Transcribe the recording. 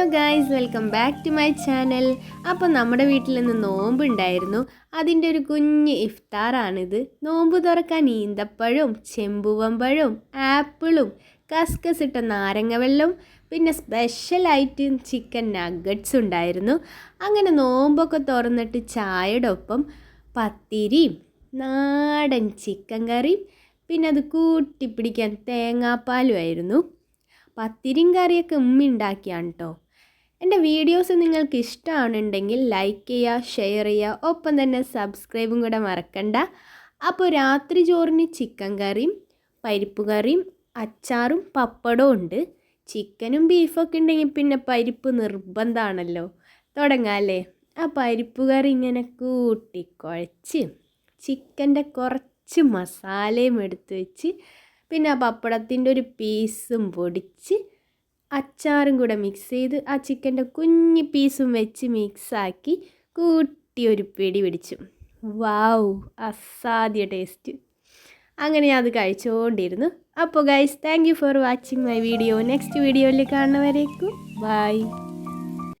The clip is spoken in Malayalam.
Hello guys welcome back to my channel. അപ്പോൾ നമ്മുടെ വീട്ടിൽ നിന്ന് നോമ്പുണ്ടായിരുന്നു അതിന്റെ ഒരു കുഞ്ഞ് ഇഫ്താറാണിത്. നോമ്പ് തുറക്കാൻ ഈന്തപ്പഴവും ചെമ്പുവമ്പഴവും ആപ്പിളും കസ്കസ് ഇട്ട നാരങ്ങ വെള്ളവും പിന്നെ സ്പെഷ്യലായിട്ട് ചിക്കൻ നഗറ്റ്സ് ഉണ്ടായിരുന്നു. അങ്ങനെ നോമ്പൊക്കെ തുറന്നിട്ട് ചായയുടെ ഒപ്പം പത്തിരിയും നാടൻ ചിക്കൻ കറിയും പിന്നെ അത് കൂട്ടിപ്പിടിക്കാൻ തേങ്ങാപ്പാലുമായിരുന്നു പത്തിരിയും കറിയൊക്കെ ഉമ്മ ഉണ്ടാക്കിയാണ് കേട്ടോ എന്റെ വീഡിയോസ് നിങ്ങൾക്ക് ഇഷ്ടമാണെന്നുണ്ടെങ്കിൽ ലൈക്ക് ചെയ്യുക ഷെയർ ചെയ്യുക ഒപ്പം തന്നെ സബ്സ്ക്രൈബും കൂടെ മറക്കണ്ട. അപ്പോൾ രാത്രി ചോറിന് ചിക്കൻ കറിയും പരിപ്പ് കറിയും അച്ചാറും പപ്പടവും ഉണ്ട്. ചിക്കനും ബീഫൊക്കെ ഉണ്ടെങ്കിൽ പിന്നെ പരിപ്പ് നിർബന്ധമാണല്ലോ. തുടങ്ങാമല്ലേ ആ പരിപ്പ് കറി ഇങ്ങനെ കൂട്ടി കുഴച്ച് ചിക്കന്റെ കുറച്ച് മസാലയും എടുത്ത് വെച്ച് പിന്നെ ആ പപ്പടത്തിന്റെ ഒരു പീസും പൊടിച്ച് അച്ചാറും കൂടെ മിക്സ് ചെയ്ത് ആ ചിക്കന്റെ കുഞ്ഞു പീസും വെച്ച് മിക്സാക്കി കൂട്ടി ഒരു പിടി പിടിച്ചു. വാവ് അസാധ്യ ടേസ്റ്റ് അങ്ങനെ ഞാൻ അത് കഴിച്ചുകൊണ്ടിരുന്നു അപ്പോൾ guys thank you for watching my video next വീഡിയോയിൽ കാണുന്നവരേക്കും ബൈ